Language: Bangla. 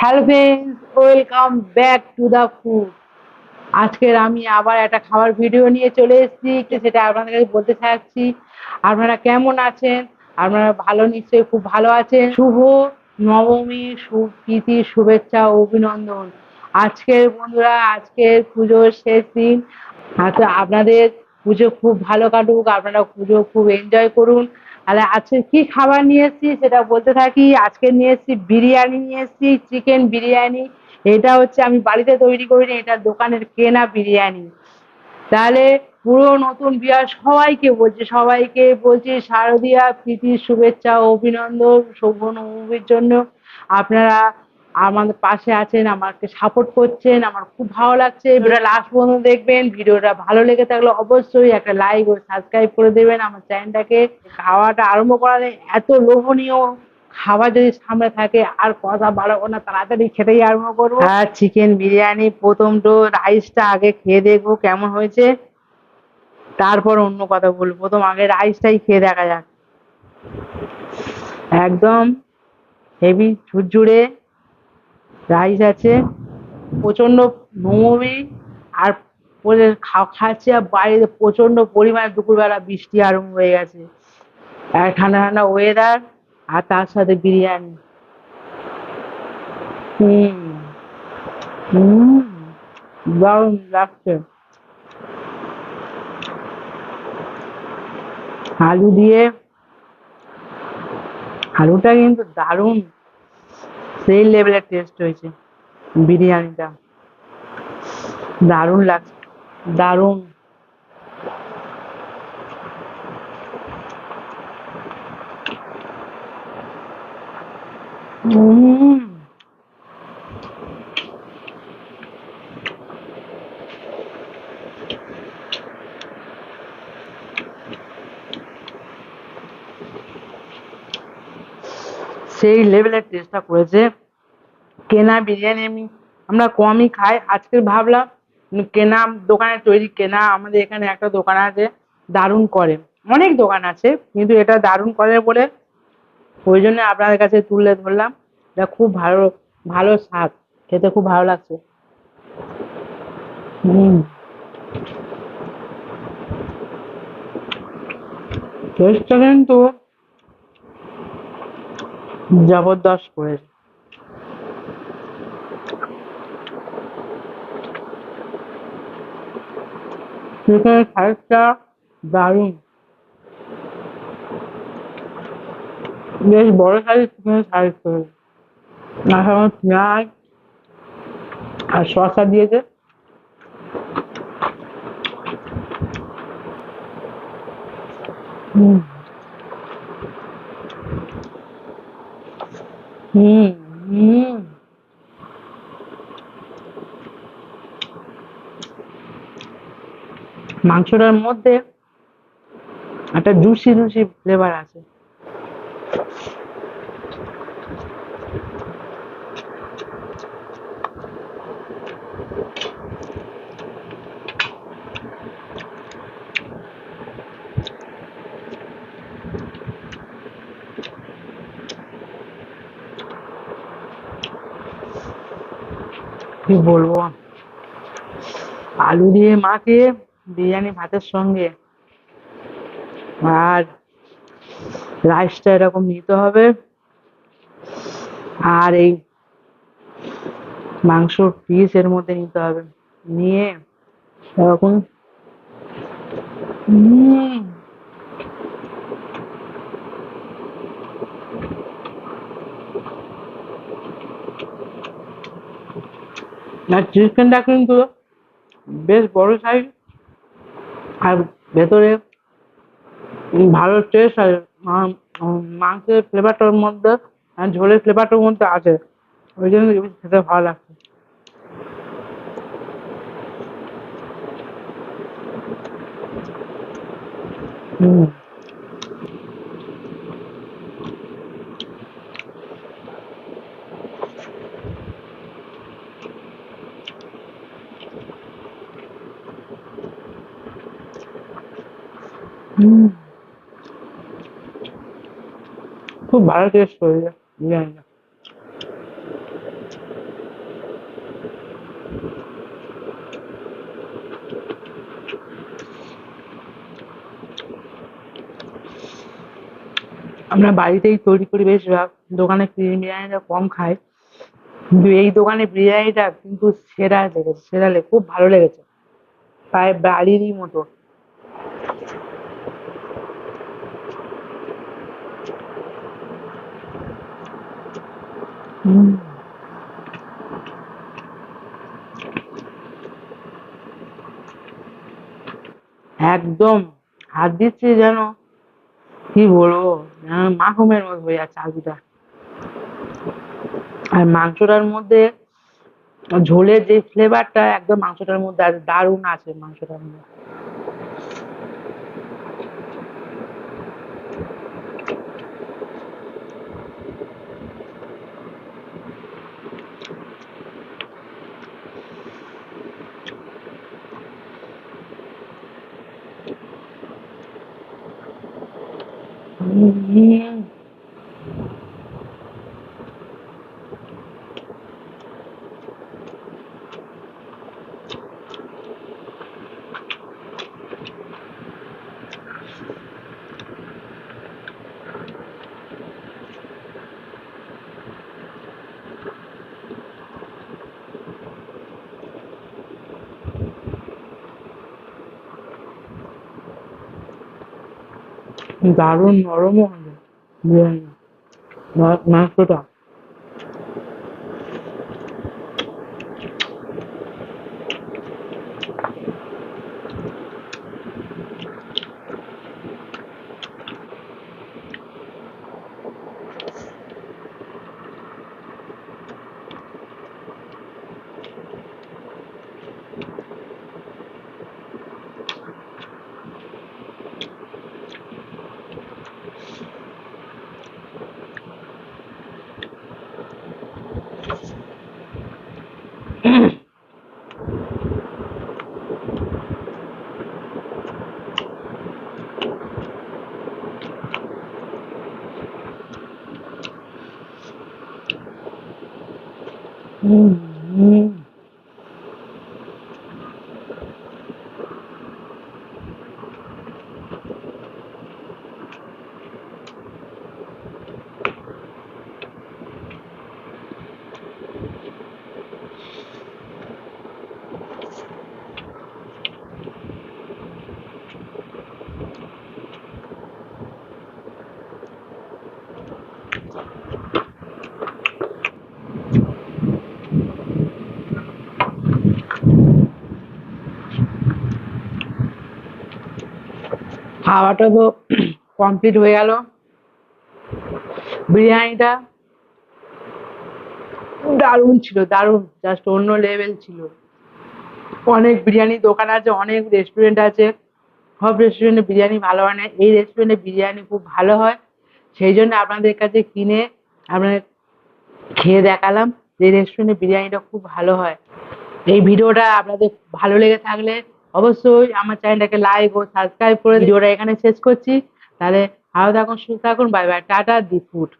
Hello friends welcome back to the food আজকের আমি আবার একটা খাবার ভিডিও নিয়ে চলে এসেছি সেটা আপনাদের কাছে বলতে চাচ্ছি। আপনারা কেমন আছেন? আপনারা ভালো, নিশ্চয়ই খুব ভালো আছেন। শুভ নবমী সুপ্রীতি শুভেচ্ছা অভিনন্দন। আজকের বন্ধুরা, আজকের পুজোর শেষ দিন। আচ্ছা আপনাদের পুজো খুব ভালো কাটুক, আপনারা পুজো খুব এনজয় করুন। তাহলে আজকে কি খাবার নিয়েছি সেটা বলতে থাকি, আজকে নিয়েছি বিরিয়ানি নিয়েছি চিকেন বিরিয়ানি। এটা হচ্ছে আমি বাড়িতে তৈরি করিনি, এটা দোকানের কেনা বিরিয়ানি। তাহলে পুরো নতুন বিয়ার সবাইকে বলছি সবাইকে বলছি, শারদীয়া প্রীতির শুভেচ্ছা অভিনন্দন, শোভন জন্য। আপনারা আমাদের পাশে আছেন, আমাকে সাপোর্ট করছেন, আমার খুব ভালো লাগছে। ভিডিওটা লাস্ট পর্যন্ত দেখবেন, ভিডিওটা ভালো লেগে থাকলে অবশ্যই একটা লাইক ও সাবস্ক্রাইব করে দেবেন আমার চ্যানেলটাকে খাওয়াটা আরম্ভ করালে এত লোভনীয় খাবার যদি সামনে থাকে, আর কথা বাড়াবো না, তাড়াতাড়ি খেতেই আরম্ভ করব। আর চিকেন বিরিয়ানি, প্রথম তো রাইসটা আগে খেয়ে দেখব কেমন হয়েছে। তারপর অন্য কথা বলব, প্রথম আগে রাইসটাই খেয়ে দেখা যাক। একদম হেভি ঝুরঝুরে। রাইস আছে প্রচণ্ড নমবি আর খাচ্ছে, আর বাইরে প্রচণ্ড পরিমাণে দুপুরবেলা বৃষ্টি আরম্ভ হয়ে গেছে। আর ঠান্ডা ঠান্ডা ওয়েদার আর তার সাথে বিরিয়ানি। হুম হুম, দারুণ লাগছে। আলু দিয়ে, আলুটা কিন্তু দারুণ। সেই লেভেলের টেস্ট হয়েছে। বিরিয়ানিটা। দারুণ লাগছে। দারুণ। সেই লেভেলের টেস্টটা করেছে। কেনা বিরিয়ানি আমি, আমরা কমই খাই। আজকে ভাবলাম কেনা দোকানে তৈরি কেনা, আমাদের এখানে একটা দোকান আছে, দারুণ করে। অনেক দোকান আছে, কিন্তু এটা দারুণ করে বলে ওই জন্য আপনাদের কাছে তুলে ধরলাম। এটা খুব ভালো ভালো স্বাদ, খেতে খুব ভালো লাগছে। হুম। কিন্তু জবরদস্ত করেছে চিকেনের সাইজটা দারুণ। বেশ বড় সাইজ চিকেনের সাইজ করেছে। না আমার পেঁয়াজ আর শসা দিয়েছে। হুম হুম হুম মাংসটার মধ্যে একটা জুসি জুসি ফ্লেভার আছে। কি বলব? আলু দিয়ে মাখিয়ে বিরিয়ানি ভাতের সঙ্গে। আর রাইসটা এরকম নিতে হবে। আর এই মাংসর পিস এর মধ্যে নিতে হবে। নিয়ে এরকম চিকেনটা কিন্তু বেশ বড় সাইজ আর ভেতরে ভালো টেস্ট আর মাংসের ফ্লেভারটার মধ্যে ঝোলের ফ্লেভারটার মধ্যে আছে। ওই জন্য খেতে ভালো লাগছে। হুম। খুব ভালো টেস্ট হয়েছে জানি না। আমরা বাড়িতেই তৈরি করি বেশিরভাগ দোকানে বিরিয়ানিটা কম খাই। কিন্তু এই দোকানে বিরিয়ানিটা কিন্তু সেরা লেগেছে, সেরা খুব ভালো লেগেছে। প্রায় বাড়িরই মতো। একদম। হাত দিচ্ছে যেন, কি বলব? যেন মাখনের মতো হয়ে যাচ্ছে আলুটা আর মাংসটার মধ্যে ঝোলের যে ফ্লেভারটা একদম মাংসটার মধ্যে আছে দারুণ আছে মাংসটার মধ্যে। Y দারুণ নরমও হবে মাংসটা। হুম হুম খাওয়াটা তো কমপ্লিট হয়ে গেল। বিরিয়ানিটা দারুণ ছিল, দারুণ। জাস্ট অন্য লেভেল ছিল। অনেক বিরিয়ানি দোকান আছে, অনেক রেস্টুরেন্ট আছে। সব রেস্টুরেন্টে বিরিয়ানি ভালো হয় না। এই রেস্টুরেন্টে বিরিয়ানি খুব ভালো হয়। সেই জন্য আপনাদের কাছে কিনে আপনাদের খেয়ে দেখালাম যে রেস্টুরেন্টে বিরিয়ানিটা খুব ভালো হয়। এই ভিডিওটা আপনাদের ভালো লেগে থাকলে অবশ্যই আমার চ্যানেলটাকে লাইক ও সাবস্ক্রাইব করে ভিডিওটা এখানে শেষ করছি। তাহলে ভালো থাকুন, সুস্থ থাকুন bye bye ta-ta the food.